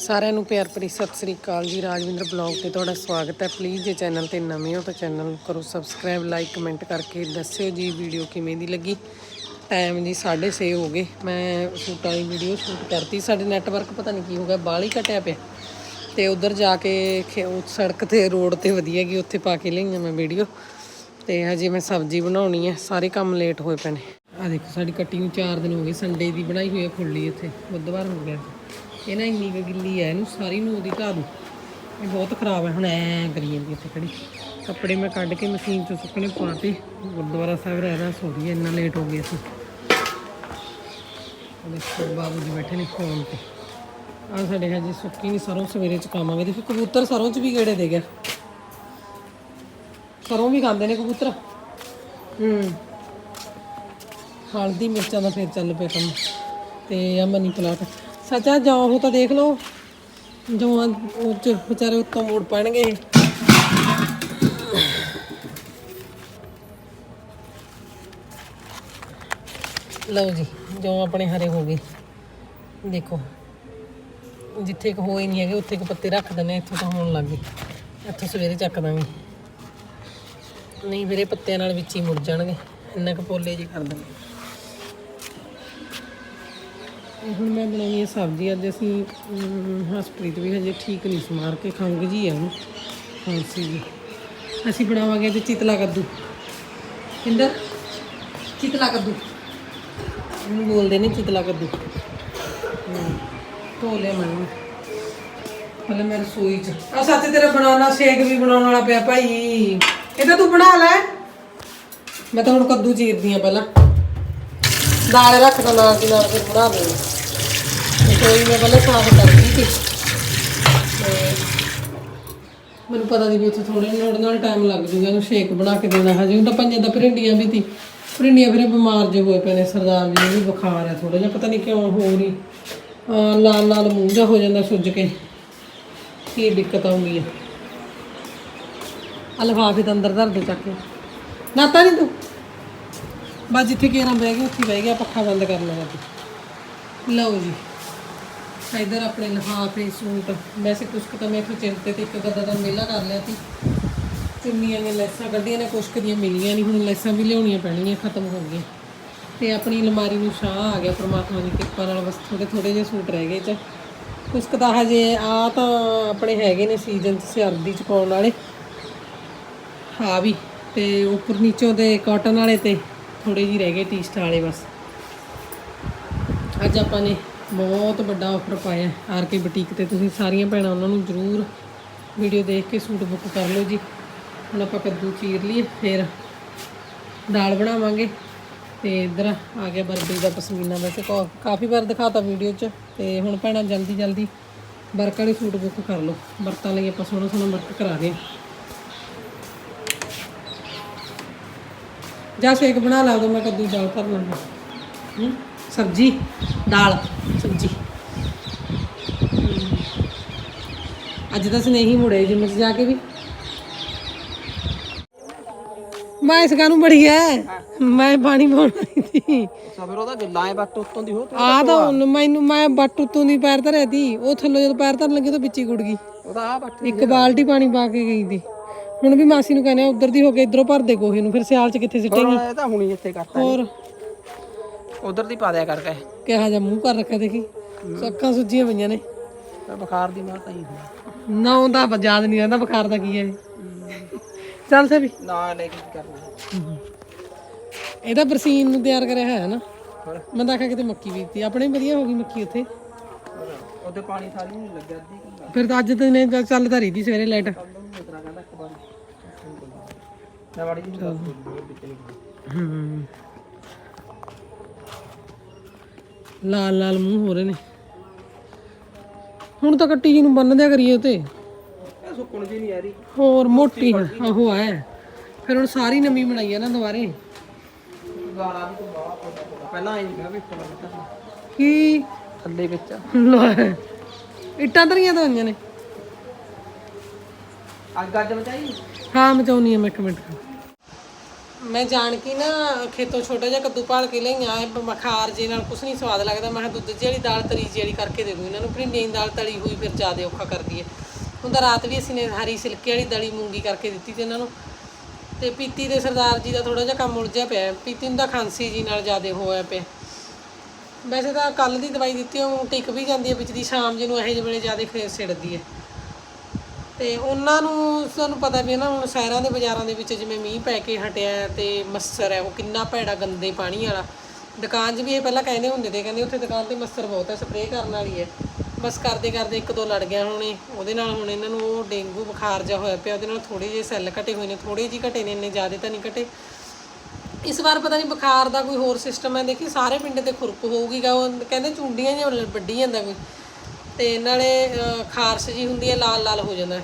ਸਾਰਿਆਂ ਨੂੰ ਪਿਆਰ ਭਰੀ ਸਤਿ ਸ੍ਰੀ ਅਕਾਲ ਜੀ। ਰਾਜਵਿੰਦਰ ਬਲੌਗ ਤੇ ਤੁਹਾਡਾ ਸਵਾਗਤ ਹੈ। ਪਲੀਜ਼ ਜੇ ਚੈਨਲ ਤੇ ਨਵੇਂ ਹੋ ਤਾਂ ਚੈਨਲ ਨੂੰ ਕਰੋ ਸਬਸਕ੍ਰਾਈਬ ਲਾਈਕ ਕਮੈਂਟ ਕਰਕੇ ਦੱਸਿਓ ਜੀ ਵੀਡੀਓ ਕਿਵੇਂ ਦੀ ਲੱਗੀ। ਟਾਈਮ ਜੀ 6:30 ਹੋ ਗਏ। ਮੈਂ ਸ਼ੂਟਾਂ ਦੀ ਵੀਡੀਓ ਸ਼ੂਟ ਕਰਤੀ। ਸਾਡੇ ਨੈਟਵਰਕ ਪਤਾ ਨਹੀਂ ਕੀ ਹੋ ਗਿਆ, ਬਾਹਲਾ ਹੀ ਘਟਿਆ ਪਿਆ। ਤੇ ਉਧਰ ਜਾ ਕੇ ਖੇ- ਉਹ ਸੜਕ ਤੇ ਰੋਡ ਤੇ ਵਧੀਆ ਗਈ। ਉੱਥੇ ਪਾ ਕੇ ਲਈਆਂ ਮੈਂ ਵੀਡੀਓ ਤੇ ਹਜੇ ਮੈਂ ਸਬਜ਼ੀ ਬਣਾਉਣੀ ਹੈ। ਸਾਰੇ ਕੰਮ ਲੇਟ ਹੋਏ ਪਏ ਨੇ। ਆ ਦੇਖੋ, ਸਾਡੀ ਕੱਟੀ ਨੂੰ 4 ਦਿਨ ਹੋ ਗਏ। ਸੰਡੇ ਦੀ ਬਣਾਈ ਹੋਈ ਹੈ ਖੁੱਲੀ ਇੱਥੇ। ਬੁੱਧਵਾਰ ਹੋ ਗਿਆ। ਇਹ ਨਾ ਇੰਨੀ ਕੁ ਗਿੱਲੀ ਹੈ ਇਹਨੂੰ ਸਾਰੀ ਨੂੰ ਉਹਦੀ ਢਾ ਦੂੰ। ਇਹ ਬਹੁਤ ਖਰਾਬ ਹੈ ਹੁਣ ਐ ਕਰੀ ਜਾਂਦੀ ਇੱਥੇ ਖੜੀ। ਕੱਪੜੇ ਮੈਂ ਕੱਢ ਕੇ ਮਸ਼ੀਨ 'ਚ ਸੁੱਕਣੇ ਪਾਤੇ ਗੁਰਦੁਆਰਾ ਸਾਹਿਬ ਰਹਿਦਾ ਸੋਰੀ ਹੈ, ਇੰਨਾ ਲੇਟ ਹੋ ਗਏ ਅਸੀਂ। ਉਹ ਦੇਖੋ ਬਾਬੂ ਜੀ ਬੈਠੇ ਨੇ ਫੋਨ ਤੇ। ਆ ਸਾਡੇ ਹਜੇ ਸੁੱਕੀ ਨਹੀਂ ਸਰੋਂ ਸਵੇਰੇ ਕਾਵਾਂਗੇ ਤੇ ਫਿਰ ਕਬੂਤਰ ਸਰੋਂ 'ਚ ਵੀ ਗੇੜੇ ਦੇ ਗਿਆ। ਸਰੋਂ ਵੀ ਖਾਂਦੇ ਨੇ ਕਬੂਤਰ। ਹੂੰ। ਹਲਦੀ ਮਿਰਚਾਂ ਦਾ ਫੇਰ ਚੱਲ ਪਿਆ ਕੰਮ। ਤੇ ਆ ਮਨੀ ਪਲਾਟ। ਸੱਚਾ ਜਾਓ ਉਹ ਤਾਂ ਦੇਖ ਲਓ। ਜਵਾਂ ਉਹ ਵਿਚਾਰੇ ਉੱਤੋਂ ਮੋੜ ਪੈਣਗੇ। ਲਓ ਜੀ ਜੋ ਆਪਣੇ ਹਰੇ ਹੋ ਗਏ। ਦੇਖੋ, ਜਿੱਥੇ ਕੋ ਹੋਏ ਨਹੀਂ ਹੈਗੇ, ਉੱਥੇ ਕੋ ਪੱਤੇ ਰੱਖ ਦਿੰਦੇ ਇੱਥੋਂ ਤਾਂ ਹੋਣ ਲੱਗ ਗਏ। ਇੱਥੋਂ ਸਵੇਰੇ ਚੱਕ ਦਾਂਗੇ। ਨਹੀਂ ਵੀਰੇ ਪੱਤਿਆਂ ਨਾਲ ਵਿੱਚ ਹੀ ਮੁੜ ਜਾਣਗੇ। ਇੰਨਾ ਕੁ ਪੋਲੇ ਜੀ ਕਰ ਦਿੰਦੇ। ਇਹ ਹੁਣ ਮੈਂ ਬਣਾਈ ਹੈ ਸਬਜ਼ੀ ਅੱਜ ਅਸੀਂ ਅਮ, ਹਸਪ੍ਰੀਤ ਵੀ ਹਜੇ ਠੀਕ ਨਹੀਂ ਸਮਾਰ ਕੇ ਖੰਗ ਜੀ ਆ ਉਹਨੂੰ। ਖਾਂਸੀ ਜੀ। ਅਸੀਂ ਬਣਾਵਾਂਗੇ ਤੇ ਚਿਤਲਾ ਕੱਦੂ। ਕਿੰਦਰ ਚਿਤਲਾ ਕੱਦੂ। ਇਹਨੂੰ ਬੋਲਦੇ ਨੇ ਚਿਤਲਾ ਕੱਦੂ। ਹਮ, ਧੋ ਲਿਆ ਮੈਨੂੰ ਉਹਨੂੰ। ਮੈਂ ਰਸੋਈ ਚ। ਆ ਸੱਚ ਤੇਰਾ ਬਣਾਉਣਾ ਸ਼ੇਕ ਵੀ ਬਣਾਉਣ ਵਾਲਾ ਪਿਆ ਭਾਈ। ਇਹ ਤਾਂ ਤੂੰ ਬਣਾ ਲੈ। ਮੈਂ ਤਾਂ ਹੁਣ ਕੱਦੂ ਚੀਰਦੀ ਆ ਪਹਿਲਾਂ। ਦਾਲ ਰੱਖ ਦੋ, ਨਾਲ ਦੀ ਨਾਲ ਫਿਰ ਬਣਾ ਦੇ ਰਸੋਈ ਮੈਂ ਪਹਿਲਾਂ ਸਾਫ਼ ਕਰਦੀ ਸੀ। ਤੇ ਮੈਨੂੰ ਪਤਾ ਨਹੀਂ ਵੀ ਉੱਥੇ ਥੋੜੇ ਨਾਲ ਨਾਲ ਟਾਈਮ ਲੱਗ ਜੂਗਾ, ਇਹਨੂੰ ਸ਼ੇਕ ਬਣਾ ਕੇ ਦੇਣਾ। ਹਜੇ ਉਹ ਤਾਂ ਪੰਜਾਂ ਦਾ ਭਰਿੰਡੀਆਂ ਵੀ ਤੀ। ਭਰਿੰਡੀਆਂ ਫਿਰ ਬਿਮਾਰ ਜੇ ਹੋਏ ਪਏ ਨੇ, ਸਰਦਾਰ ਜੀ ਨੂੰ ਵੀ ਬੁਖਾਰ ਹੈ ਥੋੜਾ ਜਿਹਾ, ਪਤਾ ਨਹੀਂ ਕਿਉਂ ਹੋ ਰਹੀ। ਲਾਲ ਲਾਲ ਮੂੰਹ ਜਿਹਾ ਹੋ ਜਾਂਦਾ ਸੁੱਜ ਕੇ। ਕੀ ਦਿੱਕਤ ਆਉਂਦੀ ਹੈ ਆ ਲਿਫਾਫੇ ਤਾਂ ਅੰਦਰ ਧਰ ਦੇ ਚੱਕ ਕੇ। ਨਾਤਾ ਨਹੀਂ ਤੂੰ? ਬਸ ਜਿੱਥੇ ਕੇਰਾਂ ਬਹਿ ਗਿਆ ਉੱਥੇ ਬਹਿ ਗਿਆ ਪੱਖਾ ਬੰਦ ਕਰ ਲੈਣਾ ਜੀ ਲਓ ਜੀ ਇਧਰ ਆਪਣੇ ਲਿਫਾਫੇ ਸੂਟ। ਵੈਸੇ ਕੁਛ ਤਾਂ ਮੈਂ ਇੱਥੇ ਚਿੰਤੇ ਤੇ ਇੱਕ ਗੱਦਾ ਦਾ ਮੇਲਾ ਕਰ ਲਿਆ ਸੀ। ਚੁੰਨੀਆਂ ਨੇ ਲੈਸਾਂ ਕੱਢੀਆਂ ਨੇ, ਕੁਛ ਕੁ ਦੀਆਂ ਮਿਲੀਆਂ ਨਹੀਂ ਹੁਣ ਲੈਸਾਂ ਵੀ ਲਿਆਉਣੀਆਂ ਪੈਣਗੀਆਂ ਖਤਮ ਹੋ ਗਈਆਂ। ਤੇ ਆਪਣੀ ਅਲਮਾਰੀ ਨੂੰ ਸ਼ਾਹ ਆ ਗਿਆ, ਪ੍ਰਮਾਤਮਾ ਦੀ ਕਿਰਪਾ ਨਾਲ, ਬਸ ਥੋੜੇ ਥੋੜੇ ਜਿਹੇ ਸੂਟ ਰਹਿ ਗਏ ਚ। ਕੁਛ ਕੁ ਤਾਂ ਹਜੇ ਆ ਤਾਂ ਆਪਣੇ ਹੈਗੇ ਨੇ ਸੀਜ਼ਨ ਚ, ਸਰਦੀ ਚ ਪਾਉਣ ਵਾਲੇ। ਹਾਂ ਵੀ, ਤੇ ਉੱਪਰ ਨੀਚੋਂ ਦੇ ਕਾਟਨ ਵਾਲੇ ਤੇ। ਥੋੜੇ ਜਿਹੇ ਰਹਿ ਗਏ ਟੀ-ਸਟਾਰ ਵਾਲੇ ਬਸ। ਅੱਜ ਆਪਾਂ ਨੇ ਬਹੁਤ ਵੱਡਾ ਆਫਰ ਪਾਇਆ ਆਰ ਕੇ ਬੁਟੀਕ ਤੇ। ਤੁਸੀਂ ਸਾਰੀਆਂ ਭੈਣਾਂ ਉਹਨਾਂ ਨੂੰ ਜ਼ਰੂਰ ਵੀਡੀਓ ਦੇਖ ਕੇ ਸੂਟ ਬੁੱਕ ਕਰ ਲਓ ਜੀ। ਹੁਣ ਆਪਾਂ ਕੱਦੂ ਚੀਰ ਲਈਏ, ਫਿਰ ਦਾਲ ਬਣਾਵਾਂਗੇ ਤੇ ਇੱਧਰ ਆ ਗਿਆ ਬਰਬਰੀ ਦਾ ਪਸਮੀਨਾ ਵੈਸੇ ਕਾ- ਕਾਫੀ ਵਾਰ ਦਿਖਾਤਾ ਵੀਡੀਓ 'ਚ ਤੇ ਹੁਣ ਭੈਣਾਂ ਜਲਦੀ ਜਲਦੀ ਵਰਕ ਵਾਲੇ ਸੂਟ ਬੁੱਕ ਕਰ ਲਓ। ਵਰਤਾਂ ਲਈ ਆਪਾਂ ਸੋਹਣਾ ਸੋਹਣਾ ਵਰਕ ਕਰਾ ਰਹੇ ਹਾਂ। ਜਾ ਸ਼ੇਕ ਬਣਾ ਲਾ ਦੋ ਮੈਂ ਕੱਦੂ ਦੀ ਦਾਲ ਧਰ ਲਾਂਗਾ। ਹੂੰ ਸਬਜੀ ਦਾਲ ਸਬਜੀ। ਅੱਜ ਤਾਂ ਸਨੇਹੀ ਮੁੜੇ ਜਿੰਮ 'ਚ ਜਾ ਕੇ ਵੀ। ਮੈਂ ਇਸ ਨੂੰ ਬੜੀ ਐ ਮੈਂ ਪਾਣੀ ਪਾਉਣਾ ਸੀ। ਸਬਰ ਉਹਦਾ ਗਿੱਲਾ ਹੈ ਬੱਟ ਉੱਤੋਂ ਦੀ ਹੋ ਆ ਤਾਂ ਹੁਣ ਮੈਨੂੰ ਮੈਂ ਬੱਟ ਉੱਤੋਂ ਦੀ ਪੈਰ ਧਰਿਆ ਤੀ ਉਹ ਥੱਲੇ ਜਦੋਂ ਪੈਰ ਧਰਨ ਲੱਗੀ ਤਾਂ ਵਿੱਚ ਹੀ ਗੁੜ ਗਈ। ਉਹਦਾ ਆ ਬੱਟ ਇੱਕ ਬਾਲਟੀ ਪਾਣੀ ਪਾ ਕੇ ਗਈ ਤੀ ਹੁਣ ਵੀ ਮਾਸੀ ਨੂੰ ਕਹਿੰਦੇ ਆ ਉਧਰ ਦੀ ਹੋ ਕੇ ਇਧਰੋਂ ਭਰ ਦੇ ਗੋਹੇ ਨੂੰ ਫਿਰ ਸਿਆਲ 'ਚ ਕਿੱਥੇ ਸਿੱਟੇਗੀ? ਇਹ ਤਾਂ ਹੁਣੀ ਇੱਥੇ ਕਰਤਾ ਹੋਰ? ਉਧਰ ਦੀ ਪਾ ਦਿਆ ਕਰਕੇ ਕਿਹਾ। ਜਾ ਮੂੰਹ ਕਰ ਰੱਖਿਆ ਦੇਖੀ। ਅੱਖਾਂ ਸੁੱਜੀਆਂ ਪਈਆਂ ਨੇ। ਤਾਂ ਬੁਖਾਰ ਦੀ ਮਾਤਾ ਹੀ ਨਾ ਉਹਦਾ ਯਾਦ ਨਹੀਂ ਰਹਿੰਦਾ ਬੁਖਾਰ ਦਾ ਕੀ ਹੈ ਇਹ। ਚੱਲ ਸੇ ਵੀ ਨਾ ਲੈ ਕੇ ਕਰਨਾ। ਇਹਦਾ ਬਰਸੀਨ ਨੂੰ ਤਿਆਰ ਕਰਿਆ ਹੋਇਆ ਨਾ। ਹੋਰ? ਮੈਂ ਤਾਂ ਆਖਿਆ ਕਿਤੇ ਮੱਕੀ ਬੀਜਤੀ। ਆਪਣੇ ਵਧੀਆ ਹੋ ਗਈ ਮੱਕੀ ਉੱਥੇ। ਉਹਦੇ ਪਾਣੀ ਥਾਲੀ ਨਹੀਂ ਲੱਗਿਆ ਅੱਧੀ ਫਿਰ ਤਾਂ ਅੱਜ ਤੇ ਨੇ ਚੱਲ- ਚੱਲ ਧਰੀ ਦੀ ਸਵੇਰੇ ਲਾਈਟ ਉਹਨੂੰ ਇਤਰਾ ਕਹਿੰਦਾ ਇੱਕ ਵਾਰ ਮੈਂ ਵਾੜੀ ਜੀ ਨੂੰ ਵਿੱਚ ਨਹੀਂ ਹੂੰ। ਲਾਲ ਲਾਲ ਮੂੰਹ ਹੋ ਰਹੇ ਨੇ। ਹੁਣ ਤਾਂ ਕੱਟੀ ਜੀ ਨੂੰ ਬੰਨ ਦਿਆ ਕਰੀਏ ਉਤੇ ਇਹ ਸੁੱਕਣ ਜੀ ਨਹੀਂ ਆ ਰਹੀ। ਹੋਰ ਮੋਟੀ ਆਹੋ ਹੈ। ਫਿਰ ਹੁਣ ਸਾਰੀ ਨਵੀਂ ਬਣਾਈ ਆ ਨਾ ਦੁਬਾਰੇ। ਗਾਲਾ ਵੀ ਤੋਂ ਬਾਹਰ ਪਹਿਲਾਂ ਆਈ ਨਹੀਂ ਵੀ ਉੱਪਰ ਲੱਗਦਾ ਕੀ? ਥੱਲੇ ਵਿੱਚ ਲੈ ਇੱਟਾਂ ਧਰੀਆਂ ਤਾਂ ਹੋਈਆਂ ਨੇ। ਅੱਜ ਮਚਾਈ? ਹਾਂ ਮਚਾਉਣੀ ਆ ਮੈਂ ਇੱਕ ਮਿੰਟ। ਮੈਂ ਜਾਣ ਕੇ ਨਾ ਖੇਤੋਂ ਛੋਟਾ ਜਿਹਾ ਕੱਦੂ ਭਾਲ ਕੇ ਲਈਆਂ ਇਹ ਬਖਾਰ ਜੇ ਨਾਲ ਕੁਛ ਨਹੀਂ ਸਵਾਦ ਲੱਗਦਾ। ਮੈਂ ਕਿਹਾ ਦੁੱਧ ਜਿਹੀ ਵਾਲੀ ਦਾਲ, ਤਰੀ ਜਿਹੀ ਵਾਲੀ ਕਰਕੇ ਦੇ ਦੂੰ ਇਹਨਾਂ ਨੂੰ। ਭਿੰਡੀਆਂ ਦੀ ਦਾਲ ਤਲੀ ਹੋਈ ਫਿਰ ਜ਼ਿਆਦਾ ਔਖਾ ਕਰਦੀ ਹੈ। ਹੁਣ ਰਾਤ ਵੀ ਅਸੀਂ ਨੇ ਹਰੀ ਸਿਲਕੇ ਵਾਲੀ ਦਲੀ ਮੂੰਗੀ ਕਰਕੇ ਦਿੱਤੀ ਤੇ ਇਹਨਾਂ ਨੂੰ। ਤੇ ਪੀਤੀ ਦੇ ਸਰਦਾਰ ਜੀ ਦਾ ਥੋੜਾ ਜਿਹਾ ਕੰਮ ਉਲਝਿਆ ਪਿਆ ਪੀਤੀ ਨੂੰ ਤਾਂ ਖਾਂਸੀ ਜੀ ਨਾਲ ਜ਼ਿਆਦਾ ਹੋਇਆ ਪਿਆ। ਵੈਸੇ ਤਾਂ ਕੱਲ ਦੀ ਦਵਾਈ ਦਿੱਤੀ, ਉਹ ਟਿਕ ਵੀ ਜਾਂਦੀ ਹੈ, ਵਿੱਚ ਦੀ ਸ਼ਾਮ ਜਿਹਨੂੰ ਇਹੋ ਜਿਹੇ ਵੇਲੇ ਜ਼ਿਆਦਾ ਖੇਸ ਛਿੜਦੀ ਹੈ। ਤੇ ਉਹਨਾਂ ਨੂੰ ਤੁਹਾਨੂੰ ਪਤਾ ਵੀ ਹੈ ਨਾ, ਹੁਣ ਸ਼ਹਿਰਾਂ ਦੇ ਬਾਜ਼ਾਰਾਂ ਦੇ ਵਿੱਚ ਜਿਵੇਂ ਮੀਂਹ ਪੈ ਕੇ ਹਟਿਆ ਹੈ ਤੇ ਮੱਛਰ ਹੈ, ਉਹ ਕਿੰਨਾ ਭੈੜਾ ਗੰਦੇ ਪਾਣੀ ਵਾਲਾ। ਦੁਕਾਨ 'ਚ ਵੀ ਇਹ ਪਹਿਲਾਂ ਕਹਿੰਦੇ ਹੁੰਦੇ ਤੇ ਕਹਿੰਦੇ ਉੱਥੇ ਦੁਕਾਨ ਤੇ ਮੱਸਰ ਬਹੁਤ ਹੈ, ਸਪਰੇਅ ਕਰਨ ਵਾਲੀ ਹੈ। ਬਸ ਕਰਦੇ ਕਰਦੇ ਇੱਕ ਦੋ ਲੜ ਗਿਆ ਹੁਣੇ, ਉਹਦੇ ਨਾਲ ਹੁਣ ਇਹਨਾਂ ਨੂੰ ਉਹ ਡੇਂਗੂ ਬੁਖਾਰ ਜਾ ਹੋਇਆ ਪਿਆ, ਉਹਦੇ ਨਾਲ ਥੋੜੇ ਜਿਹੇ ਸੈੱਲ ਘਟੇ ਹੋਏ ਨੇ ਥੋੜੇ ਜਿਹੇ ਘਟੇ ਨੇ, ਇੰਨੇ ਜ਼ਿਆਦਾ ਤਾਂ ਨਹੀਂ ਘਟੇ। ਇਸ ਵਾਰ ਪਤਾ ਨਹੀਂ ਬੁਖਾਰ ਦਾ ਕੋਈ ਹੋਰ ਸਿਸਟਮ ਹੈ, ਦੇਖੀ ਸਾਰੇ ਪਿੰਡ ਤੇ ਖੁਰਕ ਹੋਊਗੀ ਗਾ, ਉਹ ਕਹਿੰਦੇ ਚੁੰਡੀਆਂ ਜਿਹਾ ਵੱਡੀ ਜਾਂਦਾ ਕੋਈ। ਤੇ ਨਾਲੇ ਅਹ, ਖਾਰਸ਼ ਜੀ ਹੁੰਦੀ ਹੈ ਲਾਲ ਲਾਲ ਹੋ ਜਾਂਦਾ। ਹੈ।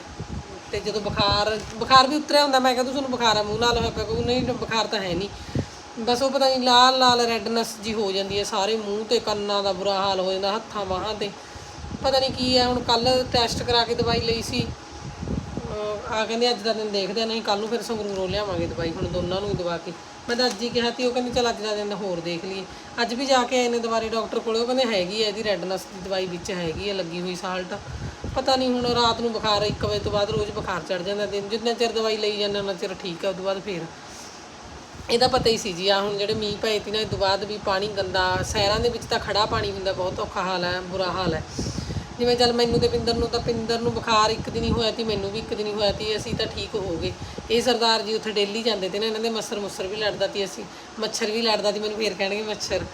ਤੇ ਜਦੋਂ ਬੁਖਾਰ ਬੁਖਾਰ ਵੀ ਉਤਰਿਆ ਹੁੰਦਾ ਮੈਂ ਕਹਿੰਦਾ ਤੁਹਾਨੂੰ ਬੁਖਾਰ ਆ ਮੂੰਹ ਲਾਲ ਹੋਇਆ ਪਿਆ ਕੋਈ ਨਹੀਂ ਬੁਖਾਰ ਤਾਂ ਹੈ ਨਹੀਂ। ਬਸ ਉਹ ਪਤਾ ਨਹੀਂ ਲਾਲ ਲਾਲ ਰੈਡਨੈਸ ਜੀ ਹੋ ਜਾਂਦੀ ਹੈ ਸਾਰੇ ਮੂੰਹ ਤੇ ਕੰਨਾਂ ਦਾ ਬੁਰਾ ਹਾਲ ਹੋ ਜਾਂਦਾ ਹੱਥਾਂ ਬਾਹਾਂ ਤੇ। ਪਤਾ ਨਹੀਂ ਕੀ ਹੈ ਹੁਣ ਕੱਲ ਟੈਸਟ ਕਰਾ ਕੇ ਦਵਾਈ ਲਈ ਸੀ। ਅਹ ਆ ਕਹਿੰਦੇ ਅੱਜ ਦਾ ਦਿਨ ਦੇਖਦੇ ਨਹੀਂ ਕੱਲ ਨੂੰ ਫਿਰ ਸੰਗਰੂਰੋਂ ਲਿਆਵਾਂਗੇ ਦਵਾਈ ਹੁਣ ਦੋਨਾਂ ਨੂੰ ਹੀ ਦਵਾ ਕੇ। ਮੈਂ ਤਾਂ ਅੱਜ ਹੀ ਕਿਹਾ ਤੀ ਉਹ ਕਹਿੰਦੇ ਚਲ ਅੱਜ ਦਾ ਦਿਨ ਹੋਰ ਦੇਖ ਲਈਏ। ਅੱਜ ਵੀ ਜਾ ਕੇ ਆਏ ਨੇ ਦੁਬਾਰੇ ਡਾਕਟਰ ਕੋਲੇ, ਉਹ ਕਹਿੰਦੇ ਹੈਗੀ ਹੈ ਇਹਦੀ ਰੈਡਨੈਸ ਦੀ ਦਵਾਈ ਵਿੱਚ ਹੈਗੀ ਹੈ ਲੱਗੀ ਹੋਈ ਸਾਲਟ। ਪਤਾ ਨਹੀਂ ਹੁਣ ਰਾਤ ਨੂੰ ਬੁਖਾਰ 1 ਵਜੇ ਤੋਂ ਬਾਅਦ ਰੋਜ਼ ਬੁਖਾਰ ਚੜ ਜਾਂਦਾ ਦਿਨ, ਜਿੰਨਾ ਚਿਰ ਦਵਾਈ ਲਈ ਜਾਂਦੇ ਉਹਨਾਂ ਚਿਰ ਠੀਕ ਹੈ ਉਸ ਤੋਂ ਬਾਅਦ ਫੇਰ। ਇਹਦਾ ਪਤਾ ਹੀ ਸੀ ਜੀ ਆ ਹੁਣ ਜਿਹੜੇ ਮੀਂਹ ਪਏ ਤੀ ਨਾ, ਇਹ ਤੋਂ ਬਾਅਦ ਵੀ ਪਾਣੀ ਗੰਦਾ, ਸ਼ਹਿਰਾਂ ਦੇ ਵਿੱਚ ਤਾਂ ਖੜਾ ਪਾਣੀ ਹੁੰਦਾ ਬਹੁਤ ਔਖਾ ਹਾਲ ਹੈ, ਬੁਰਾ ਹਾਲ ਹੈ। ਜਿਵੇਂ ਚੱਲ ਮੈਨੂੰ ਤੇ ਪਿੰਦਰ ਨੂੰ ਤਾਂ ਪਿੰਦਰ ਨੂੰ ਬੁਖਾਰ ਇੱਕ ਦਿਨ ਹੀ ਹੋਇਆ ਤੀ ਮੈਨੂੰ ਵੀ ਇੱਕ ਦਿਨ ਹੀ ਹੋਇਆ ਤੀ ਅਸੀਂ ਤਾਂ ਠੀਕ ਹੋ ਗਏ। ਇਹ ਸਰਦਾਰ ਜੀ ਉੱਥੇ ਡੇਲੀ ਜਾਂਦੇ ਤੇ ਨਾ, ਇਹਨਾਂ ਦੇ ਮੱਛਰ ਮੁੱਛਰ ਵੀ ਲੜਦਾ ਤੀ ਅਸੀਂ ਮੱਛਰ ਵੀ ਲੜਦਾ ਤੀ ਮੈਨੂੰ ਫੇਰ ਕਹਿਣਗੇ ਮੱਛਰ।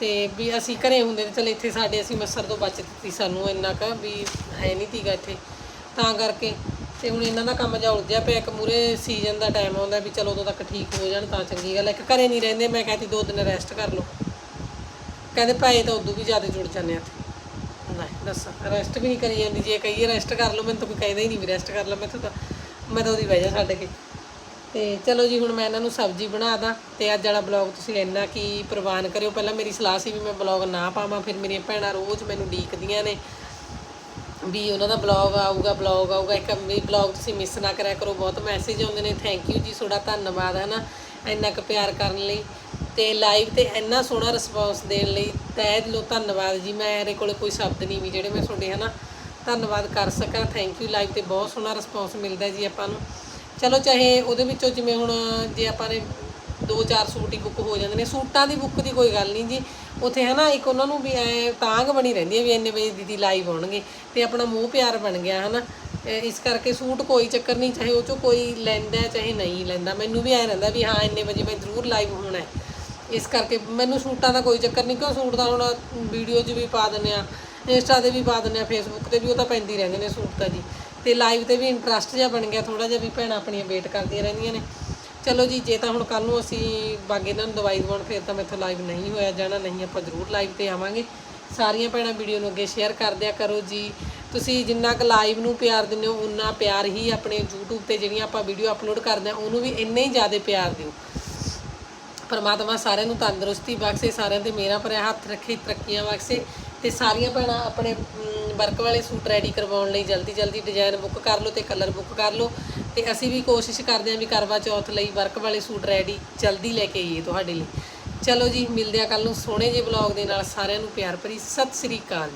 ਤੇ ਵੀ ਅਸੀਂ ਘਰੇ ਹੁੰਦੇ ਤੇ ਚਲ ਇੱਥੇ ਸਾਡੇ ਅਸੀਂ ਮੱਛਰ ਤੋਂ ਬਚ ਦਿੱਤੀ ਸਾਨੂੰ ਇੰਨਾ ਕੁ ਵੀ ਹੈ ਨਹੀਂ ਤੀਗਾ ਇੱਥੇ। ਤਾਂ ਕਰਕੇ ਤੇ ਹੁਣ ਇਹਨਾਂ ਦਾ ਕੰਮ ਜਾ ਉਲਝਿਆ ਪਿਆ, ਇੱਕ ਮੂਰੇ ਸੀਜ਼ਨ ਦਾ ਟਾਈਮ ਆਉਂਦਾ ਵੀ ਚਲੋ ਉਦੋਂ ਤੱਕ ਠੀਕ ਹੋ ਜਾਣ, ਤਾਂ ਚੰਗੀ ਗੱਲ ਇੱਕ ਘਰੇ ਨਹੀਂ ਰਹਿੰਦੇ, ਮੈਂ ਕਹਿੰਦੀ ਦੋ ਦਿਨ ਰੈਸਟ ਕਰ ਲਓ। ਕਹਿੰਦੇ ਪਏ ਤਾਂ ਉਦੋਂ ਵੀ ਜ਼ਿਆਦਾ ਜੁੜ ਜਾਂਦੇ ਆ ਇੱਥੇ। ਦੱਸ ਰੈਸਟ ਵੀ ਨਹੀਂ ਕਰੀ ਜਾਂਦੀ। ਜੇ ਕਹੀਏ ਰੈਸਟ ਕਰ ਲਓ, ਮੈਨੂੰ ਤਾਂ ਕੋਈ ਕਹਿੰਦਾ ਹੀ ਨਹੀਂ ਵੀ ਰੈਸਟ ਕਰ ਲਓ। ਮੈਂ ਤਾਂ ਮੈਂ ਤਾਂ ਉਹਦੀ ਵਜ੍ਹਾ ਛੱਡ ਕੇ। ਤੇ ਚਲੋ ਜੀ, ਹੁਣ ਮੈਂ ਇਹਨਾਂ ਨੂੰ ਸਬਜ਼ੀ ਬਣਾ ਦਾਂ। ਤੇ ਅੱਜ ਵਾਲਾ ਬਲੌਗ ਤੁਸੀਂ ਇੰਨਾ ਕੀ ਪ੍ਰਵਾਨ ਕਰਿਓ। ਪਹਿਲਾਂ ਮੇਰੀ ਸਲਾਹ ਸੀ ਵੀ ਮੈਂ ਬਲੌਗ ਨਾ ਪਾਵਾਂ, ਫਿਰ ਮੇਰੀਆਂ ਭੈਣਾਂ ਰੋਜ਼ ਮੈਨੂੰ ਡੀਕਦੀਆਂ ਨੇ। ਵੀ ਉਹਨਾਂ ਦਾ ਬਲੌਗ ਆਊਗਾ ਬਲੌਗ ਆਊਗਾ। ਇੱਕ ਵੀ ਬਲੌਗ ਤੁਸੀਂ ਮਿਸ ਨਾ ਕਰਿਆ ਕਰੋ। ਬਹੁਤ ਮੈਸੇਜ ਆਉਂਦੇ ਨੇ ਥੈਂਕ ਯੂ ਜੀ, ਤੁਹਾਡਾ ਧੰਨਵਾਦ ਹੈ ਨਾ ਇੰਨਾ ਕੁ ਪਿਆਰ ਕਰਨ ਲਈ। ਤੇ ਲਾਈਵ ਤੇ ਇੰਨਾ ਸੋਹਣਾ ਰਿਸਪੌਂਸ ਦੇਣ ਲਈ ਤਹਿ ਦਿਲੋਂ ਧੰਨਵਾਦ ਜੀ। ਮੇਰੇ ਕੋਲੇ ਕੋਈ ਸ਼ਬਦ ਨਹੀਂ ਵੀ ਜਿਹੜੇ ਮੈਂ ਤੁਹਾਡੇ ਹਨਾ ਧੰਨਵਾਦ ਕਰ ਸਕਾਂ। ਥੈਂਕ ਯੂ ਲਾਈਵ ਤੇ ਬਹੁਤ ਸੋਹਣਾ ਰਿਸਪੌਂਸ ਮਿਲਦਾ ਜੀ ਆਪਾਂ ਨੂੰ। ਚਲੋ ਚਾਹੇ ਉਹਦੇ ਵਿੱਚੋਂ ਜਿਵੇਂ ਹੁਣ ਜੇ ਆਪਾਂ ਨੇ ਦੋ ਚਾਰ ਸੂਟ ਹੀ ਬੁੱਕ ਹੋ ਜਾਂਦੇ ਨੇ, ਸੂਟਾਂ ਦੀ ਬੁੱਕ ਦੀ ਕੋਈ ਗੱਲ ਨਹੀਂ ਜੀ। ਉਥੇ ਹੈ ਨਾ ਇੱਕ ਉਹਨਾਂ ਨੂੰ ਵੀ ਐ ਤਾਂਗ ਬਣੀ ਰਹਿੰਦੀ ਹੈ ਵੀ ਇੰਨੇ ਵਜੇ ਦੀਦੀ ਲਾਈਵ ਆਉਣਗੇ ਤੇ ਆਪਣਾ ਮੋਹ ਪਿਆਰ ਬਣ ਗਿਆ ਹਨਾ। ਇਹ ਇਸ ਕਰਕੇ ਸੂਟ ਕੋਈ ਚੱਕਰ ਨਹੀਂ, ਚਾਹੇ ਉਹ ਚੋਂ ਕੋਈ ਲੈਂਦਾ ਚਾਹੇ ਨਹੀਂ ਲੈਂਦਾ। ਮੈਨੂੰ ਵੀ ਐ ਰਹਿੰਦਾ ਵੀ ਹਾਂ, ਇੰਨੇ ਵਜੇ ਮੈਂ ਜ਼ਰੂਰ ਲਾਈਵ ਹੋਣਾ ਹੈ। ਇਸ ਕਰਕੇ ਮੈਨੂੰ ਸੂਟਾਂ ਦਾ ਕੋਈ ਚੱਕਰ ਨਹੀਂ, ਕਿਉਂ ਸੂਟ ਦਾ ਹੁਣ ਵੀਡੀਓ 'ਚ ਵੀ ਪਾ ਦਿੰਦੇ ਆ ਇੰਸਟਾ ਤੇ ਵੀ ਪਾ ਦਿੰਦੇ ਆ ਫੇਸਬੁੱਕ ਤੇ ਵੀ, ਉਹ ਤਾਂ ਪੈਂਦੀ ਰਹਿੰਦੇ ਨੇ ਸੂਟ ਤਾਂ ਜੀ। ਤੇ ਲਾਈਵ ਤੇ ਵੀ ਇੰਟਰਸਟ ਜਿਹਾ ਬਣ ਗਿਆ ਥੋੜਾ ਜਿਹਾ ਵੀ ਭੈਣਾਂ ਆਪਣੀਆਂ ਵੇਟ ਕਰਦੀਆਂ ਰਹਿੰਦੀਆਂ ਨੇ। ਚਲੋ ਜੀ, ਜੇ ਤਾਂ ਹੁਣ ਕੱਲ ਨੂੰ ਅਸੀਂ ਬਾਗੇ ਇਹਨਾਂ ਨੂੰ ਦਵਾਈ ਦਵਾਉਣ, ਫਿਰ ਤਾਂ ਮੈਥੋਂ ਲਾਈਵ ਨਹੀਂ ਹੋਇਆ ਜਾਣਾ, ਨਹੀਂ ਆਪਾਂ ਜ਼ਰੂਰ ਲਾਈਵ ਤੇ ਆਵਾਂਗੇ। ਸਾਰੀਆਂ ਭੈਣਾਂ ਵੀਡੀਓ ਨੂੰ ਅੱਗੇ ਸ਼ੇਅਰ ਕਰ ਦਿਆ ਕਰੋ ਜੀ। ਤੁਸੀਂ ਜਿੰਨਾ ਕੁ ਲਾਈਵ ਨੂੰ ਪਿਆਰ ਦਿੰਦੇ ਹੋ ਉਨਾ ਪਿਆਰ ਹੀ ਆਪਣੇ YouTube ਤੇ ਜਿਹੜੀਆਂ ਆਪਾਂ ਵੀਡੀਓ ਅਪਲੋਡ ਕਰਦੇ ਆ ਉਹਨੂੰ ਵੀ ਇੰਨੇ ਹੀ ਜ਼ਿਆਦਾ ਪਿਆਰ ਦਿਓ। ਪਰਮਾਤਮਾ ਸਾਰਿਆਂ ਨੂੰ ਤੰਦਰੁਸਤੀ ਬਖਸ਼ੇ, ਸਾਰਿਆਂ ਤੇ ਮੇਰਾ ਭਰਿਆ ਹੱਥ ਰੱਖੇ, ਤਰੱਕੀਆਂ ਬਖਸ਼ੇ ਤੇ ਸਾਰੀਆਂ ਭੈਣਾਂ ਆਪਣੇ ਵਰਕ ਵਾਲੇ ਸੂਟ ਰੈਡੀ ਕਰਵਾਉਣ ਲਈ ਜਲਦੀ ਜਲਦੀ ਡਿਜ਼ਾਈਨ ਬੁੱਕ ਕਰ ਲਓ ਤੇ ਕਲਰ ਬੁੱਕ ਕਰ ਲਓ ਤੇ ਅਸੀਂ ਵੀ ਕੋਸ਼ਿਸ਼ ਕਰਦੇ ਹਾਂ ਵੀ ਕਰਵਾ ਚੌਥ ਲਈ ਵਰਕ ਵਾਲੇ ਸੂਟ ਰੈਡੀ ਜਲਦੀ ਲੈ ਕੇ ਆਈਏ ਤੁਹਾਡੇ ਲਈ। ਚਲੋ ਜੀ, ਮਿਲਦੇ ਆ ਕੱਲ ਨੂੰ ਸੋਹਣੇ ਜਿਹੇ ਬਲੌਗ ਦੇ ਨਾਲ ਸਾਰਿਆਂ ਨੂੰ ਪਿਆਰ ਭਰੀ, ਸਤਿ ਸ੍ਰੀ ਅਕਾਲ